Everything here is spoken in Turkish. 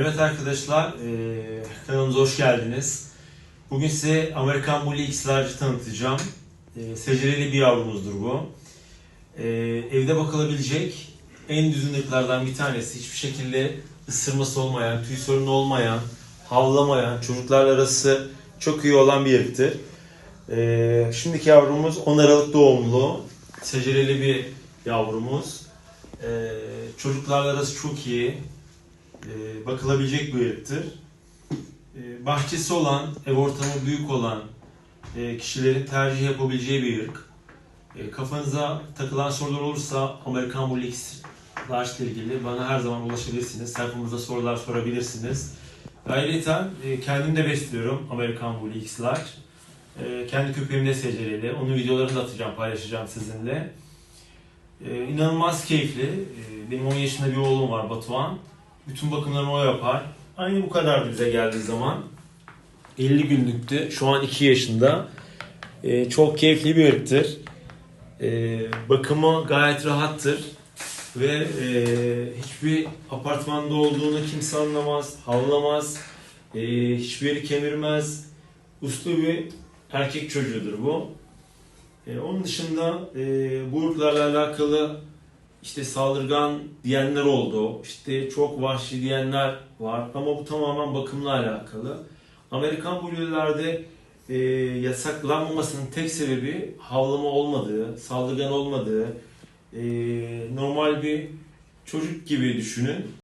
Evet arkadaşlar, eee kanalımıza hoş geldiniz. Bugün size Amerikan Bully X Large'ı tanıtacağım. Eee secereli bir yavrumuzdur bu. Eee, evde bakılabilecek en düzgün ırklardan bir tanesi. Hiçbir şekilde ısırması olmayan, tüy sorunu olmayan, havlamayan, çocuklarla arası çok iyi olan bir ırktır. Eee, şimdiki yavrumuz 10 Aralık doğumlu, secereli bir yavrumuz. Eee, çocuklarla arası çok iyi, e, bakılabilecek bir ırktır. E, bahçesi olan, ev ortamı büyük olan e, kişilerin tercih yapabileceği bir ırk. E, kafanıza takılan sorular olursa Amerikan Bully X Large ile ilgili bana her zaman ulaşabilirsiniz. Sayfamızda sorular sorabilirsiniz. Ayrıca e, kendim de besliyorum Amerikan Bully X Large. E, kendi köpeğim de secereli. Onun videolarını da atacağım, paylaşacağım sizinle. E, inanılmaz keyifli. Benim 10 yaşında bir oğlum var Batuhan. Bütün bakımlarını o yapar. Aynı bu kadar bize geldiği zaman. 50 günlüktü. Şu an 2 yaşında. Ee, çok keyifli bir ırktır. Ee, bakımı gayet rahattır. Ve e, hiçbir apartmanda olduğunu kimse anlamaz, havlamaz, e, hiçbir yeri kemirmez. Uslu bir erkek çocuğudur bu. E, onun dışında e, bu alakalı işte saldırgan diyenler oldu. İşte çok vahşi diyenler var ama bu tamamen bakımla alakalı. Amerikan Blue'lerde e, yasaklanmamasının tek sebebi havlama olmadığı, saldırgan olmadığı, e, normal bir çocuk gibi düşünün.